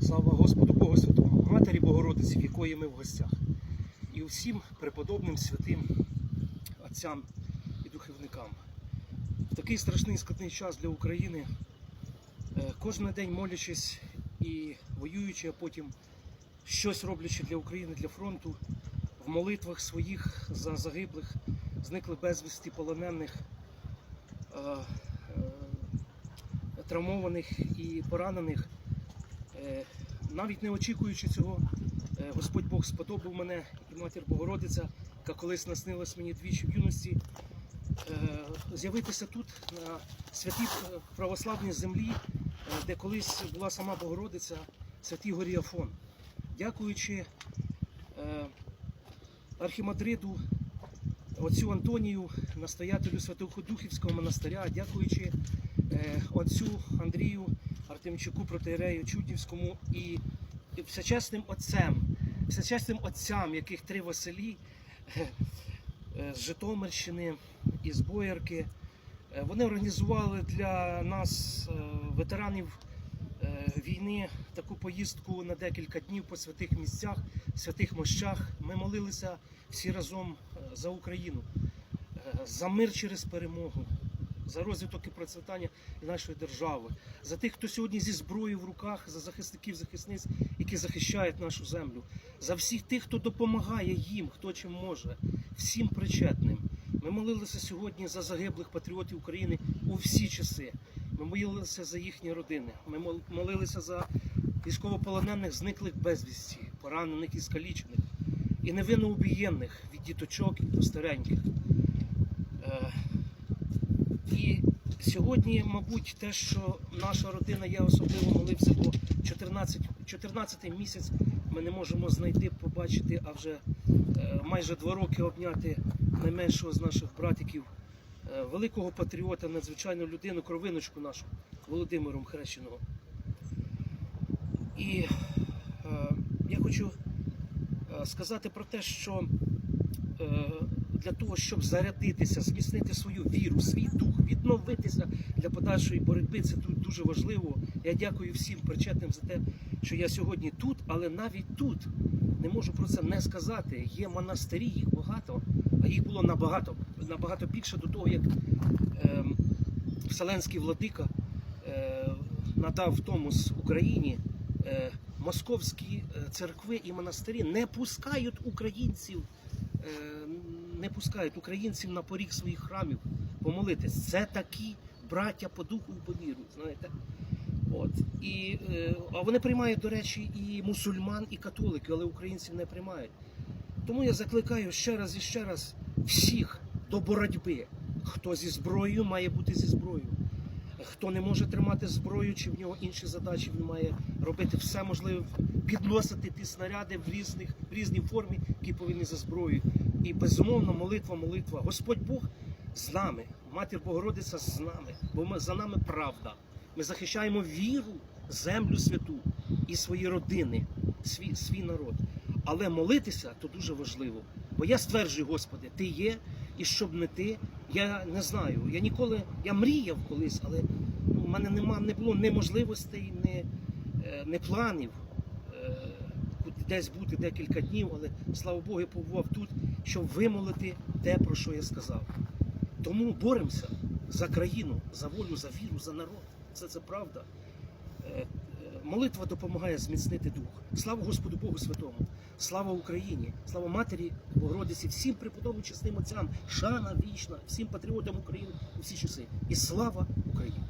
Слава Господу Богу Святому, Матері Богородиці, в якої ми в гостях, і усім преподобним святим отцям і духовникам. В такий страшний складний час для України, е, кожен день молячись і воюючи, а потім щось роблячи для України, для фронту, в молитвах своїх за загиблих, зниклих безвісті полонених, е, е, травмованих і поранених. Е, навіть не очікуючи цього, е, Господь Бог сподобав мене і матір Богородиця, яка колись наснилась мені двічі в юності, е, з'явитися тут на святій православній землі, де колись була сама Богородиця, святій горі Афон. Дякуючи архімандриду отцю Антонію, настоятелю Святоходухівського монастиря, дякуючи отцю Андрію Артемчуку протеєрею Чуднівському і всечесним отцем, всечесним отцям, яких три Василі е, е, з Житомирщини і з Боярки. Е, Вони організували для нас, е, ветеранів е, війни, таку поїздку на декілька днів по святих місцях, святих мощах. Ми молилися всі разом е, за Україну, е, за мир через перемогу, за розвиток і процвітання нашої держави, за тих, хто сьогодні зі зброєю в руках, за захисників, захисниць, які захищають нашу землю, за всіх тих, хто допомагає їм, хто чим може, всім причетним. Ми молилися сьогодні за загиблих патріотів України у всі часи. Ми молилися за їхні родини. Ми молилися за військовополонених, зниклих безвісті, поранених і скалічених, і невинно убієнних від діточок до стареньких. І сьогодні, мабуть, те, що наша родина, я особливо молився, бо 14, 14 місяць ми не можемо знайти, побачити, а вже е, майже два роки обняти найменшого з наших братиків, е, великого патріота, надзвичайну людину, кровиночку нашу Володимиром Хрещеного. І е, я хочу е, сказати про те, що для того, щоб зарядитися, зміцнити свою віру, свій дух, відновитися для подальшої боротьби, це тут дуже важливо. Я дякую всім причетним за те, що я сьогодні тут, але навіть тут не можу про це не сказати. Є монастирі, їх багато, а їх було набагато, набагато більше до того, як е, Вселенський владика е, надав Томос Україні. Е, московські е, церкви і монастирі не пускають українців, е, не пускають українців на поріг своїх храмів помолитись. Це такі браття по духу і по віру, знаєте. От. І, е, а вони приймають, до речі, і мусульман, і католиків, але українців не приймають. Тому я закликаю ще раз і ще раз всіх до боротьби. Хто зі зброєю має бути зі зброєю. Хто не може тримати зброю, чи в нього інші задачі, він має робити все можливе, підносити ті снаряди в різних в різній формі, які повинні за зброєю. І безумовно, молитва, молитва. Господь Бог з нами, Матір Богородиця з нами, бо ми за нами правда. Ми захищаємо віру, землю святу і свої родини, свій, свій народ. Але молитися то дуже важливо. Бо я стверджую, Господи, Ти є, і щоб не ти, я не знаю. Я ніколи, я мріяв колись, але ну, в мене нема, не було ні можливостей, ні, е, ні планів десь бути декілька днів, але слава Богу, я побував тут, щоб вимолити те, про що я сказав. Тому боремося за країну, за волю, за віру, за народ. Все це правда. Е, е, Молитва допомагає зміцнити дух. Слава Господу Богу Святому, слава Україні, слава Матері Богородиці, всім преподобним чесним отцям, шана вічна, всім патріотам України у всі часи. І слава Україні!